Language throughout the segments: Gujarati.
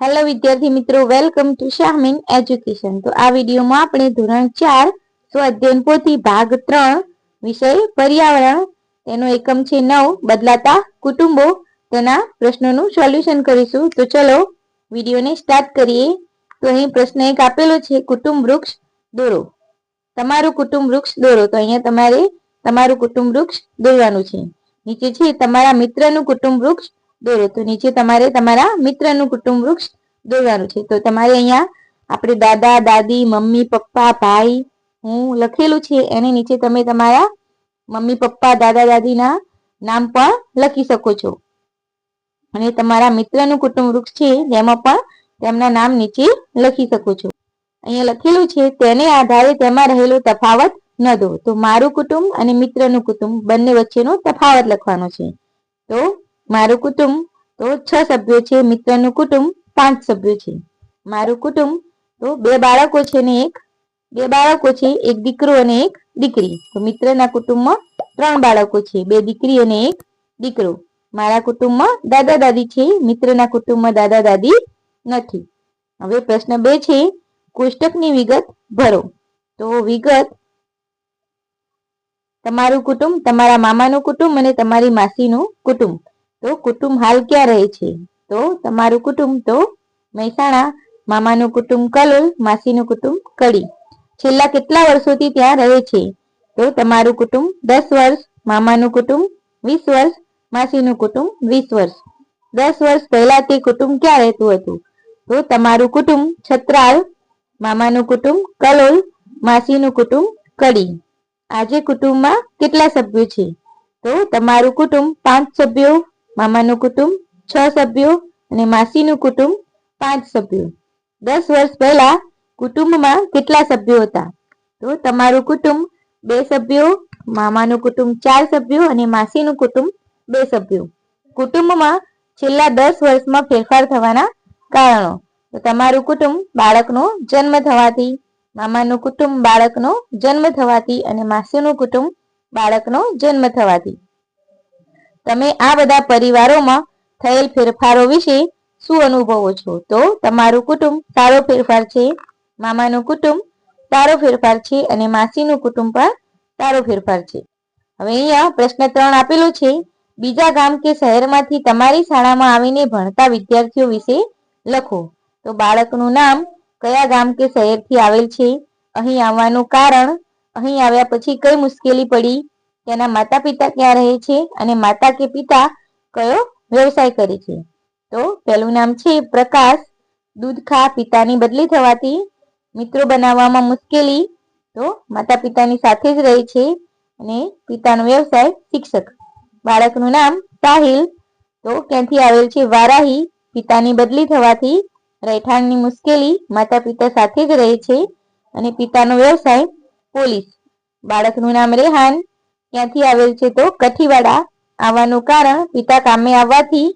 હેલો વિદ્યાર્થી મિત્રો. વેલકમ ટુ શામીન એજ્યુકેશન તો આ વિડીયોમાં આપણે ધોરણ ચાર સ્વાધ્યાયન પોથી ભાગ ત્રણ વિષય પર્યાવરણ, તેનો એકમ છે નવ, બદલાતા કુટુંબો, તેના પ્રશ્નોનું સોલ્યુશન કરીશું. તો ચલો, વિડીયોને સ્ટાર્ટ કરીએ. તો અહીં પ્રશ્ન એક આપેલો છે, કુટુંબ વૃક્ષ દોરો. તમારું કુટુંબ વૃક્ષ દોરો. તો અહીંયા તમારે તમારું કુટુંબ વૃક્ષ દોરવાનું છે. નીચે છે, તમારા મિત્રનું કુટુંબ વૃક્ષ દોરો. તો નીચે તમારે તમારા મિત્રનું કુટુંબ વૃક્ષ દોરવાનું છે. તો તમારે અહીંયા આપણે દાદા, દાદી, મમ્મી, પપ્પા, ભાઈ, હું લખેલું છે. એને નીચે તમે તમારા મમ્મી, પપ્પા, દાદા, દાદીના નામ પણ લખી શકો છો. અને તમારા મિત્રનું કુટુંબ વૃક્ષ છે, જેમાં પણ તેમના નામ નીચે લખી શકો છો. અહીંયા લખેલું છે, તેને આધારે તેમાં રહેલો તફાવત ન દો. તો મારું કુટુંબ અને મિત્રનું કુટુંબ બંને વચ્ચેનો તફાવત લખવાનો છે. તો મારું કુટુંબ તો છ સભ્યો છે, મિત્રનું કુટુંબ પાંચ સભ્યો છે. મારું કુટુંબ તો બે બાળકો છે ને એક, બે બાળકો છે, એક દીકરો અને એક દીકરી. તો મિત્રના કુટુંબમાં ત્રણ બાળકો છે, બે દીકરી અને એક દીકરો. મારા કુટુંબમાં દાદા દાદી છે, મિત્રના કુટુંબમાં દાદા દાદી નથી. હવે પ્રશ્ન બે છે, કોષ્ટકની વિગત ભરો. તો વિગત, તમારું કુટુંબ, તમારા મામાનું કુટુંબ અને તમારી માસીનું કુટુંબ. તો કુટુંબ હાલ ક્યાં રહે છે? તો તમારું કુટુંબ તો મહેસાણા, મામાનું કુટુંબ કલોલ, માસીનું કુટુંબ કડી. છેલ્લા કેટલા વર્ષોથી ત્યાં રહે છે? તો તમારું કુટુંબ દસ વર્ષ, મામાનું કુટુંબ વીસ વર્ષ, માસીનું કુટુંબ વીસ વર્ષ. દસ વર્ષ પહેલા તે કુટુંબ ક્યાં રહેતું હતું? તો તમારું કુટુંબ છત્રાલ, મામાનું કુટુંબ કલોલ, માસીનું કુટુંબ કડી. આજે કુટુંબમાં કેટલા સભ્યો છે? તો તમારું કુટુંબ પાંચ સભ્યો મામાનું કુટુંબ, છ સભ્યો અને માસીનું કુટુંબ, પાંચ સભ્યો. દસ વર્ષ પહેલા કુટુંબમાં કેટલા સભ્યો હતા? તો તમારું કુટુંબ બે સભ્યો, મામાનું કુટુંબ ચાર સભ્યો અને માસીનું કુટુંબ બે સભ્યો. કુટુંબમાં છેલ્લા દસ વર્ષમાં ફેરફાર થવાના કારણો. તો તમારું કુટુંબ બાળકનો જન્મ થવાથી, મામાનું કુટુંબ બાળકનો જન્મ થવાથી અને માસીનું કુટુંબ બાળકનો જન્મ થવાથી. તમે આ બધા પરિવારોમાં થયેલ ફેરફારો વિશે શું અનુભવો છો? તો તમારું કુટુંબ સારો ફેરફાર છે, મામાનું કુટુંબ સારો ફેરફાર છે અને માસીનું કુટુંબ પણ સારો ફેરફાર છે. હવે અહીંયા પ્રશ્ન ત્રણ આપેલો છે. બીજા ગામ કે શહેરમાંથી તમારી શાળામાં આવીને ભણતા વિદ્યાર્થીઓ વિશે લખો. તો બાળકનું નામ કયા ગામ કે શહેરથી આવેલ છે? અહીં આવવાનું કારણ, અહીં આવ્યા પછી કઈ મુશ્કેલી પડી? તેના માતા પિતા ક્યાં રહે છે અને માતા કે પિતા કયો વ્યવસાય કરે છે? તો પહેલું નામ છે પ્રકાશ. દૂધ ખા પિતાની બદલી થવાથી મિત્રો બનાવવામાં મુશ્કેલી. તો માતા પિતાની સાથે જ રહે છે અને પિતાનો વ્યવસાય શિક્ષક. બાળકનું નામ સાહિલ. તો ક્યાંથી આવેલ છે વારાહી. પિતાની બદલી થવાથી રહેઠાણની મુશ્કેલી માતા પિતા સાથે જ રહે છે અને પિતાનો વ્યવસાય પોલીસ. બાળકનું નામ રેહાન. ક્યાંથી આવેલ છે તો કઠીવાડા. આવવાનું કારણ પિતા કામે આવવાથી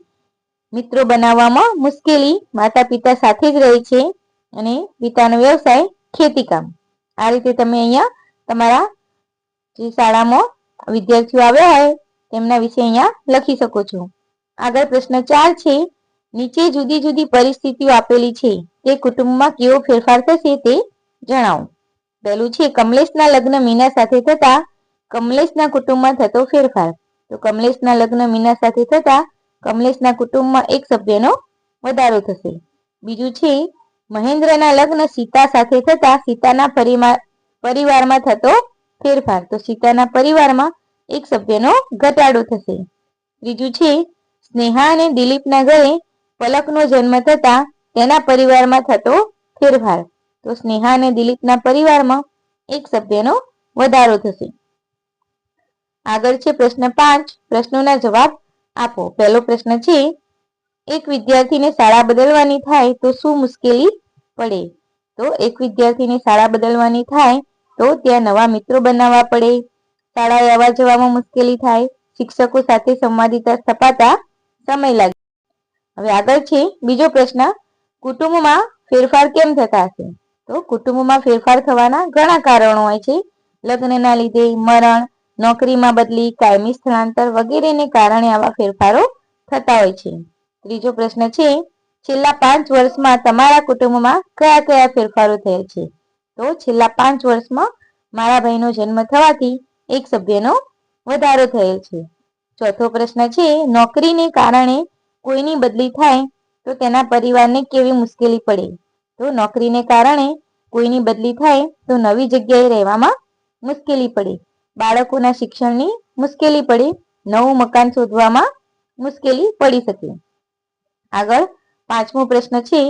મિત્રો બનાવવામાં મુશ્કેલી. માતા પિતા સાથે જ રહે છે અને પિતાનો વ્યવસાય ખેતીકામ આ રીતે તમે અહીંયા તમારા જે શાળામાં વિદ્યાર્થીઓ આવ્યા હોય તેમના વિશે અહીંયા લખી શકો છો. આગળ પ્રશ્ન ચાર છે, નીચે જુદી જુદી પરિસ્થિતિઓ આપેલી છે. તે કુટુંબમાં કેવો ફેરફાર થશે તે જણાવો. પહેલું છે, કમલેશના લગ્ન મીના સાથે થતા કમલેશના કુટુંબમાં થતો ફેરફાર. તો કમલેશના લગ્ન મીના સાથે થતા કમલેશના કુટુંબમાં એક સભ્યનો વધારો થશે. બીજું છે, મહેન્દ્રના લગ્ન સીતા સાથે થતા સીતાના પરિવારમાં થતો ફેરફાર. તો સીતાના પરિવારમાં એક સભ્યનો ઘટાડો થશે. ત્રીજું છે, સ્નેહા અને દિલીપના ઘરે પલકનો જન્મ થતા તેના પરિવારમાં થતો ફેરફાર. તો સ્નેહા અને દિલીપના પરિવારમાં એક સભ્યનો વધારો થશે. આગળ છે પ્રશ્ન પાંચ. પ્રશ્નોના જવાબ આપો. પહેલો પ્રશ્ન છે, એક વિદ્યાર્થીને શાળા બદલવાની થાય તો શું મુશ્કેલી પડે? તો એક વિદ્યાર્થીને શાળા બદલવાની થાય તો ત્યાં નવા મિત્રો બનાવવા પડે. શાળાએ આવવા જવામાં મુશ્કેલી થાય. શિક્ષકો સાથે સંવાદિતા સ્થપાતા સમય લાગે. હવે આગળ છે બીજો પ્રશ્ન. કુટુંબમાં ફેરફાર કેમ થતા હશે? તો કુટુંબમાં ફેરફાર થવાના ઘણા કારણો હોય છે. લગ્નના લીધે મરણ નોકરીમાં બદલી, કાયમી સ્થળાંતર વગેરેને કારણે આવા ફેરફારો થતા હોય છે. ત્રીજો પ્રશ્ન છે, છેલ્લા પાંચ વર્ષમાં તમારા કુટુંબમાં કયા કયા ફેરફારો થયેલ છે? તો છેલ્લા પાંચ વર્ષમાં મારા ભાઈનો જન્મ થવાથી એક સભ્યનો વધારો થયેલ છે. ચોથો પ્રશ્ન છે, નોકરીને કારણે કોઈની બદલી થાય તો તેના પરિવારને કેવી મુશ્કેલી પડે? તો નોકરીને કારણે કોઈની બદલી થાય તો નવી જગ્યાએ રહેવામાં મુશ્કેલી પડે. બાળકોના શિક્ષણની મુશ્કેલી પડે, નવું મકાન શોધવામાં મુશ્કેલી પડી શકે. આગળ પાંચમો પ્રશ્ન છે,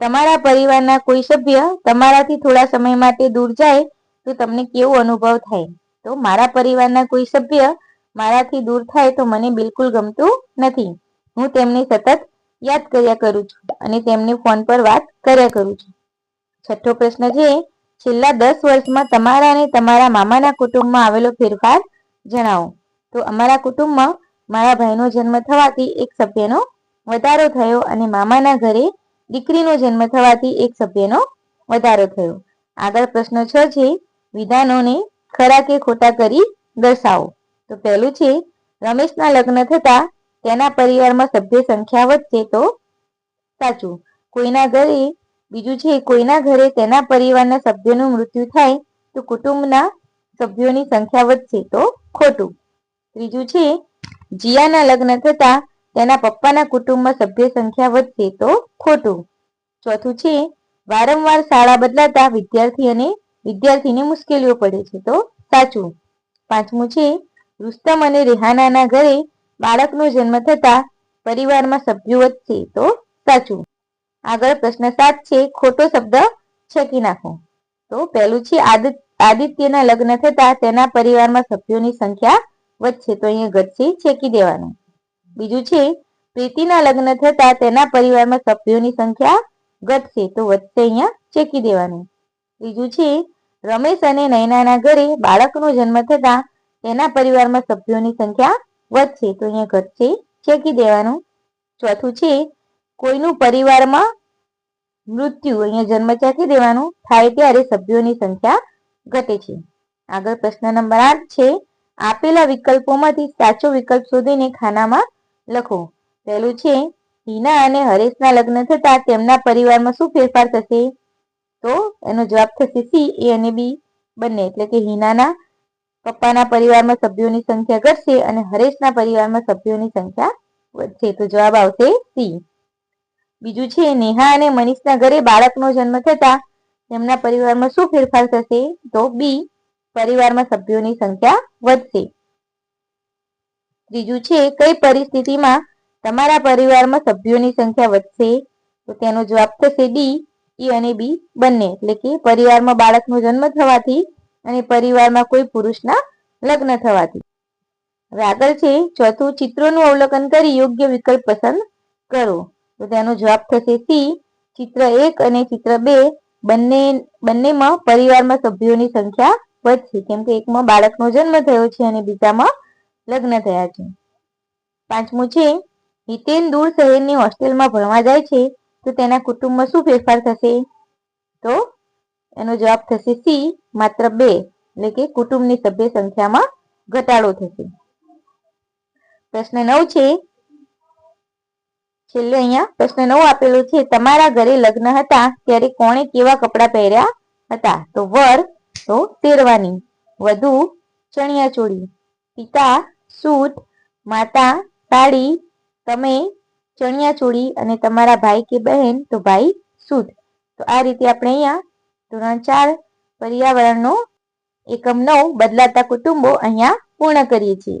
તમારા પરિવારના કોઈ સભ્ય તમારાથી થોડા સમય માટે દૂર જાય તો તમને કેવો અનુભવ થાય? તો મારા પરિવારના કોઈ સભ્ય મારાથી દૂર થાય તો મને બિલકુલ ગમતું નથી. હું તેમને સતત યાદ કર્યા કરું છું અને તેમને ફોન પર વાત કર્યા કરું છું. છઠ્ઠો પ્રશ્ન છે છેલ્લા દસ વર્ષમાં તમારા અને તમારા મામાના કુટુંબમાં આવેલો ફેરફાર જણાવો. તો અમારા કુટુંબમાં મારા ભાઈનો જન્મ થવાથી એક સભ્યનો વધારો થયો અને મામાના ઘરે દીકરીનો જન્મ થવાથી એક સભ્યનો વધારો થયો. આગળ પ્રશ્ન છ છે, વિધાનોને ખરા કે ખોટા કરી દર્શાવો. તો પહેલું છે, રમેશના લગ્ન થતા તેના પરિવારમાં સભ્ય સંખ્યા વધશે તો સાચું. કોઈના ઘરે બીજું છે, કોઈના ઘરે તેના પરિવારના સભ્યોનું મૃત્યુ થાય, તો કુટુંબના સભ્યોની સંખ્યા વધશે, તો ખોટું. ત્રીજું છે, જીયાના લગ્ન થતા તેના પપ્પાના કુટુંબમાં સભ્ય સંખ્યા વધશે, તો ખોટું. ચોથું છે, વારંવાર શાળા બદલાતા વિદ્યાર્થી અને વિદ્યાર્થીને મુશ્કેલીઓ પડે છે, તો સાચું. પાંચમું છે, રુસ્તમ અને રેહાનાના ઘરે બાળકનો જન્મ થતા પરિવારમાં સભ્યો વધશે, તો સાચું. આગળ પ્રશ્ન સાત છે, ખોટો શબ્દ છેકી નાખો. તો પહેલું છે આદિત્યના લગ્ન થતા તેના પરિવારમાં સભ્યોની સંખ્યા વધશે. તો અહીંયા ઘટશે, છેકી દેવાનું. બીજું છે, પ્રીતિના લગ્ન થતા તેના પરિવારમાં સભ્યોની સંખ્યા ઘટશે. તો વધશે અહીંયા ચેકી દેવાનું. ત્રીજું છે, રમેશ અને નયનાના ઘરે બાળકનો જન્મ થતા તેના પરિવારમાં સભ્યોની સંખ્યા વધશે. તો અહીંયા ઘટશે ચેકી દેવાનું. ચોથું છે કોઈનું પરિવારમાં મૃત્યુ અહીંયા જન્મ ચાકી દેવાનું થાય ત્યારે સભ્યોની સંખ્યા ઘટે છે. આગળ પ્રશ્ન નંબર આઠ છે, આપેલા વિકલ્પોમાંથી સાચો વિકલ્પ શોધીને ખાનામાં લખો. પહેલું છે, હિના અને હરેશના લગ્ન થતા તેમના પરિવારમાં શું ફેરફાર થશે? તો એનો જવાબ થશે સી, એ અને બી બંને. એટલે કે હિનાના પપ્પાના પરિવારમાં સભ્યોની સંખ્યા ઘટશે અને હરેશના પરિવારમાં સભ્યોની સંખ્યા વધશે. તો જવાબ આવશે સી. બીજું છે, નેહા અને મનીષના ઘરે બાળકનો જન્મ થતા તેમના પરિવારમાં શું ફેરફાર થશે? તો બી, પરિવારમાં સભ્યોની સંખ્યા વધશે. ત્રીજું છે, કઈ પરિસ્થિતિમાં તમારા પરિવારમાં સભ્યોની સંખ્યા વધશે? તો તેનો જવાબ થશે ડી ઈ અને બી બંને. એટલે કે પરિવારમાં બાળકનો જન્મ થવાથી અને પરિવારમાં કોઈ પુરુષના લગ્ન થવાથી. હવે આગળ છે, ચોથું ચિત્રોનું અવલોકન કરી યોગ્ય વિકલ્પ પસંદ કરો. તો તેનો જવાબ થશે સી. ચિત્ર એક અને ચિત્ર બે બંને, બંનેમાં પરિવારમાં સભ્યોની સંખ્યા વધશે. કેમ કે એકમાં બાળકનો જન્મ થયો છે અને બીજામાં લગ્ન થયા છે. પાંચમું છે, હિતેન દૂર શહેરની હોસ્ટેલમાં ભણવા જાય છે. તો તેના કુટુંબમાં શું ફેરફાર થશે? તો એનો જવાબ થશે સી, માત્ર બે, એટલે કે કુટુંબની સભ્ય સંખ્યામાં ઘટાડો થશે. પ્રશ્ન નવ છે છેલ્લે અહીંયા પ્રશ્ન નવ આપેલો છે, તમારા ઘરે લગ્ન હતા ત્યારે કોણે કેવા કપડાં પહેર્યા હતા? તો વર, તો તેરવાની, વધુ ચણિયા ચોળી, પિતા સૂટ માતા સાડી તમે, ચણિયા ચોળી અને તમારા ભાઈ કે બહેન, તો ભાઈ સૂટ તો આ રીતે આપણે અહીંયા ધોરણ ચાર પર્યાવરણનો એકમ નવ બદલાતા કુટુંબો અહીંયા પૂર્ણ કરીએ છીએ.